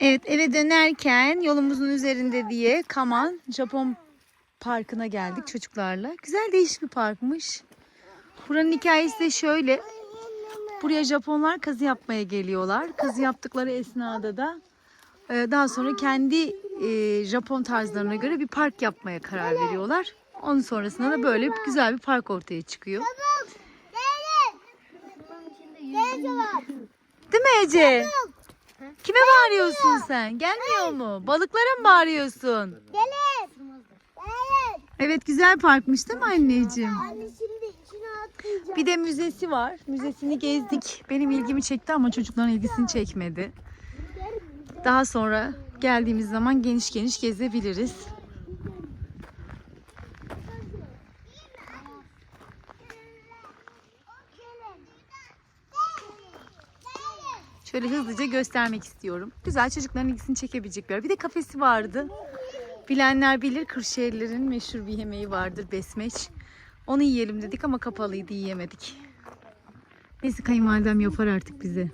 Evet eve dönerken yolumuzun üzerinde diye Kaman Japon Parkı'na geldik çocuklarla. Güzel değişik bir parkmış. Buranın hikayesi de şöyle. Buraya Japonlar kazı yapmaya geliyorlar. Kazı yaptıkları esnada da e, daha sonra kendi e, Japon tarzlarına göre bir park yapmaya karar veriyorlar. Onun sonrasında da böyle güzel bir park ortaya çıkıyor. Değil mi Ece? Kime bağırıyorsun sen? Gelmiyor mu? Balıklara mı bağırıyorsun? Gelin. Gelin. Evet güzel parkmış değil mi anneciğim? Anne şimdi içine atlayacağım. Bir de müzesi var. Müzesini gezdik. Benim ilgimi çekti ama çocukların ilgisini çekmedi. Daha sonra geldiğimiz zaman geniş geniş gezebiliriz. Şöyle hızlıca göstermek istiyorum. Güzel çocukların ilgisini çekebilecek bir yer. Bir de kafesi vardı. Bilenler bilir Kırşehirlerin meşhur bir yemeği vardır besmeç. Onu yiyelim dedik ama kapalıydı yiyemedik. Neyse kayınvalidem yapar artık bize.